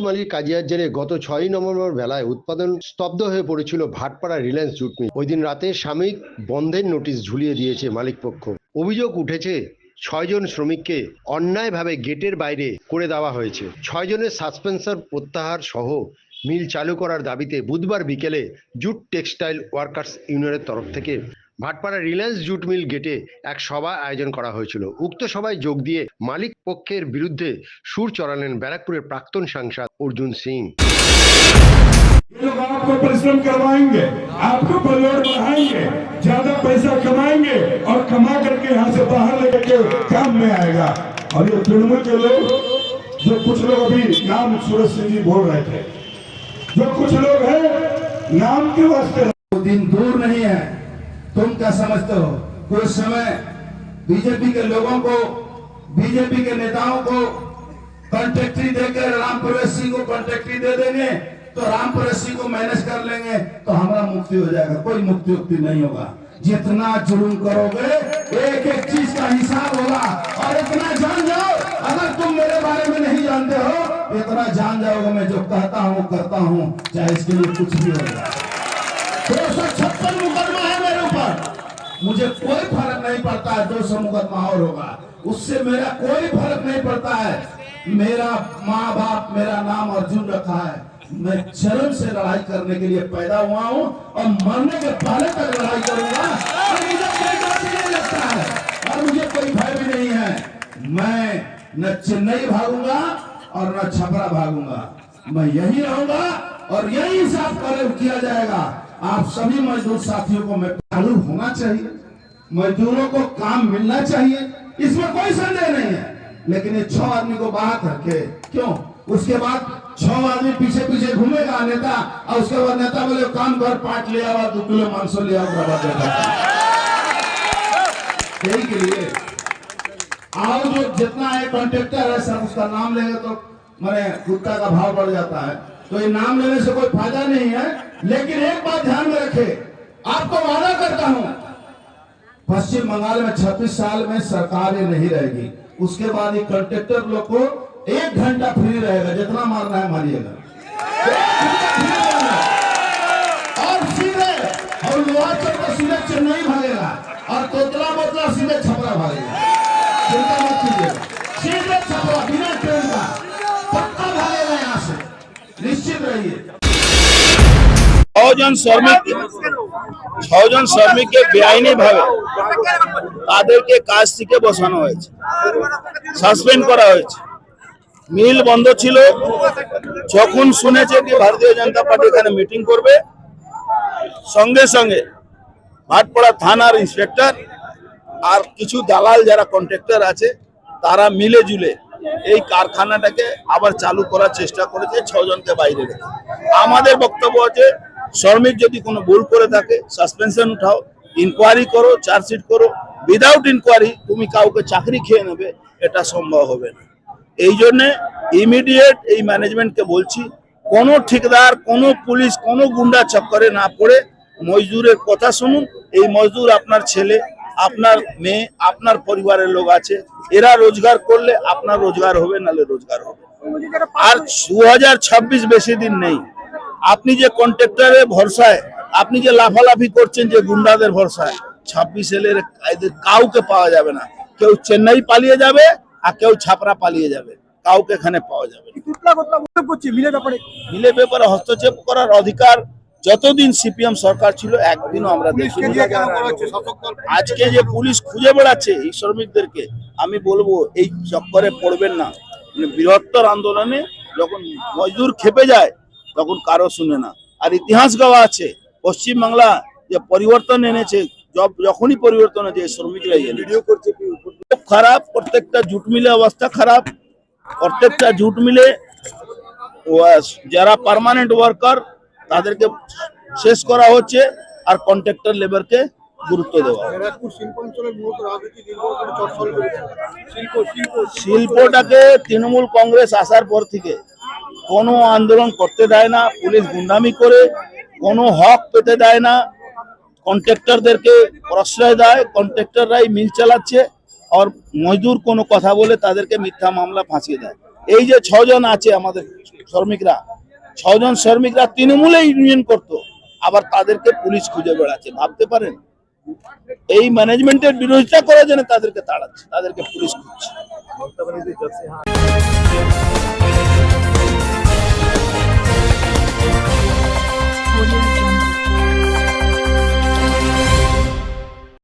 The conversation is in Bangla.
মালিক কাজিয়ার জেরে গত ছয়ই নভেম্বর বেলায় উৎপাদন স্তব্ধ হয়ে পড়েছিল ভাটপাড়া রিলায়েন্স জুট মিল ওই দিন রাতে সাময়িক বন্ধের নোটিশ ঝুলিয়ে দিয়েছে মালিক পক্ষ অভিযোগ উঠেছে ছয়জন শ্রমিককে অন্যায়ভাবে গেটের বাইরে করে দেওয়া হয়েছে। ছয়জনের সাসপেন্সার প্রত্যাহার সহ মিল চালু করার দাবিতে বুধবার বিকেলে জুট টেক্সটাইল ওয়ার্কার্স ইউনিয়নের তরফ থেকে ভাটপাড়া রিলায়েন্স জুট মিল গেটে এক সভা আয়োজন করা হয়েছিল উক্ত সভায় যোগ দিয়ে মালিক পক্ষের বিরুদ্ধে সুর চড়ালেন ব্যারাকপুরের প্রাক্তন সাংসদ অর্জুন সিং ये लोग आपको परिश्रम करवाएंगे आपको बलोर बढ़ाएंगे ज्यादा पैसा कमाएंगे और कमा करके यहाँ से बाहर लेकर के काम में आएगा और ये तृणमूल के लोग जो कुछ लोग अभी नाम सूरज सिंह जी बोल रहे थे जो कुछ लोग हैं नाम के वास्ते वो दिन दूर नहीं है तुम क्या समझते। हो कुछ समय बीजेपी के लोगों को, बीजेपी के नेताओं को कॉन्ट्रेक्टरी देकर राम प्रवेश सिंह को कॉन्ट्रेक्टरी दे देंगे तो राम प्रवेश सिंह को मैनेज कर लेंगे तो हमारा मुक्ति हो जाएगा। कोई मुक्ति मुक्ति नहीं होगा। जितना जुलूम करोगे एक एक चीज़ का हिसाब होगा। और इतना जान जाओ, अगर तुम मेरे बारे में नहीं जानते हो, इतना जान जाओगे, मैं जो कहता हूँ करता हूँ, चाहे इसके लिए कुछ भी हो जाए दो सौ छप्पन मुकदमा है मेरे ऊपर मुझे कोई फ़र्क नहीं पड़ता है दो सौ मुकदमा और होगा। उससे मेरा कोई फ़र्क नहीं पड़ता है। मेरा माँ बाप मेरा नाम अर्जुन रखा है। मैं चरम से लड़ाई करने के लिए पैदा हुआ हूँ और मरने के पहले तक लड़ाई करूँगा। मुझे कोई भय भी नहीं है। मैं न चेन्नई भागूँगा और न छपरा भागूँगा। मैं यही रहूँगा और यही हिसाब कर किया जाएगा। आप सभी मजदूर साथियों को मैं चालू होना चाहिए। मजदूरों को काम मिलना चाहिए। इसमें कोई संदेह नहीं है। लेकिन ये छह आदमी को बाहर करके क्यों? उसके बाद छह आदमी पीछे पीछे घूमेगा, नेता। और उसके बाद नेता बोले, काम कर पाट लिया हुआ दो किलो मांसो लिया यही के लिए। और जो जितना है कॉन्ट्रेक्टर है सब उसका नाम लेंगे तो मैंने गुटका का भाव बढ़ जाता है। तो ये नाम लेने से कोई फ़ायदा नहीं है। लेकिन एक बात ध्यान में रखे आपको वादा करता हूँ। पश्चिम बंगाल में 26 साल में सरकार ये नहीं रहेगी। उसके बाद ये कंट्रेक्टर लोग को एक घंटा फ्री रहेगा, जितना मारना है मारिएगा। और सीधे और लोहाचल का तो सीधे चेन्नई भागेगा और तोतला बोतला सीधे छपरा भागेगा। चिंता मत कीजिए। सीधे छपरा, बिना ट्रेन का। पक्का भागेगा यहाँ से। निश्चित रहिए। और जन श्रमिक ছজন শ্রমিককে বেআইনি ভাবে তাদেরকে কাজ থেকে বসানো হয়েছে, সাসপেন্ড করা হয়েছে। মিল বন্ধ ছিল। যখন শুনেছে কি ভারতীয় জনতা পার্টি এখানে মিটিং করবে, সঙ্গে সঙ্গে ভাটপাড়া থানার ইন্সপেক্টর আর কিছু দালাল যারা কন্ট্রাক্টর আছে, তারা মিলে জুলে এই কারখানাটাকে আবার চালু করার চেষ্টা করেছে ছজনকে বাইরে রেখে। আমাদের বক্তব্য আছে শ্রমিক যদি কোনো ভুল করে থাকে সাসপেনশন উঠাও ইনকোয়ারি করো চার্জশিট করো। উইদাউট ইনকোয়ারি তুমি কাউকে চাকরি খেয়ে নেবে, এটা সম্ভব হবে না। এই জন্যে ইমিডিয়েট এই ম্যানেজমেন্টকে বলছি, কোনো ঠিকদার, কোনো পুলিশ, কোনো গুন্ডা চক্করে না পড়ে মজদুরের কথা শুনুন। এই মজদুর আপনার ছেলে, আপনার মেয়ে, আপনার পরিবারের লোক আছে। এরা রোজগার করলে আপনার রোজগার হবে নালে রোজগার হবে আর দু হাজার ছাব্বিশ বেশি দিন নেই। আপনি যে কন্ট্রাক্টরের ভরসায় আপনি যে লাফালাফি করছেন যে গুন্ডাদের ভরসায় ছাব্বিশ এলের এদের কাউকে পাওয়া যাবে না। কেউ চেন্নাই পালিয়ে যাবে আর কেউ ছাপরা পালিয়ে যাবে। কাউকে এখানে পাওয়া যাবে ব্যাপারে মিলে ব্যাপারে হস্তক্ষেপ করার অধিকার যতদিন সিপিএম সরকার ছিল একদিনও আমরা দেখিনি। আজকে যে পুলিশ খুঁজে বেড়াচ্ছে এই শ্রমিকদেরকে আমি বলব এই চক্করে পড়বেন না। মানে বৃহত্তর আন্দোলনে যখন মজদুর খেপে যায় তখন কারও শুনে না। আর ইতিহাস গাওয়া আছে পশ্চিম বাংলা যে পরিবর্তন এনেছে যখনই পরিবর্তন হয়েছে শ্রমিকরাই ভিডিও করছে খুব খারাপ প্রত্যেকটা জুট মিলে অবস্থা খারাপ প্রত্যেকটা জুট মিলে যারা পার্মানেন্ট ওয়ার্কার তাদেরকে শেষ করা হচ্ছে আর কন্ট্রাক্টর লেবারকে গুরুত্ব দেওয়া শিল্পটাকে তৃণমূল কংগ্রেস আসার পর থেকে কোনো আন্দোলন করতে দেয় না, পুলিশ গুন্ডামি করে, কোনো হক পেতে দেয় না। কন্ট্রাক্টরদেরকে প্রশ্রয় দেয়, কন্ট্রাক্টররাই মিল চালাচ্ছে আর মজদুর কোনো কথা বলে তাদেরকে মিথ্যা মামলা ফাঁসিয়ে দেয়। এই যে ছজন আছে আমাদের শ্রমিকরা, ছজন শ্রমিকরা তৃণমূলে ইউনিয়ন করত, আবার তাদেরকে পুলিশ খুঁজে বেড়াচ্ছে, ভাবতে পারেন? এই ম্যানেজমেন্টের বিরোধিতা করার জন্য তাদেরকে তাড়াচ্ছে, তাদেরকে পুলিশ খুঁজছে। Audio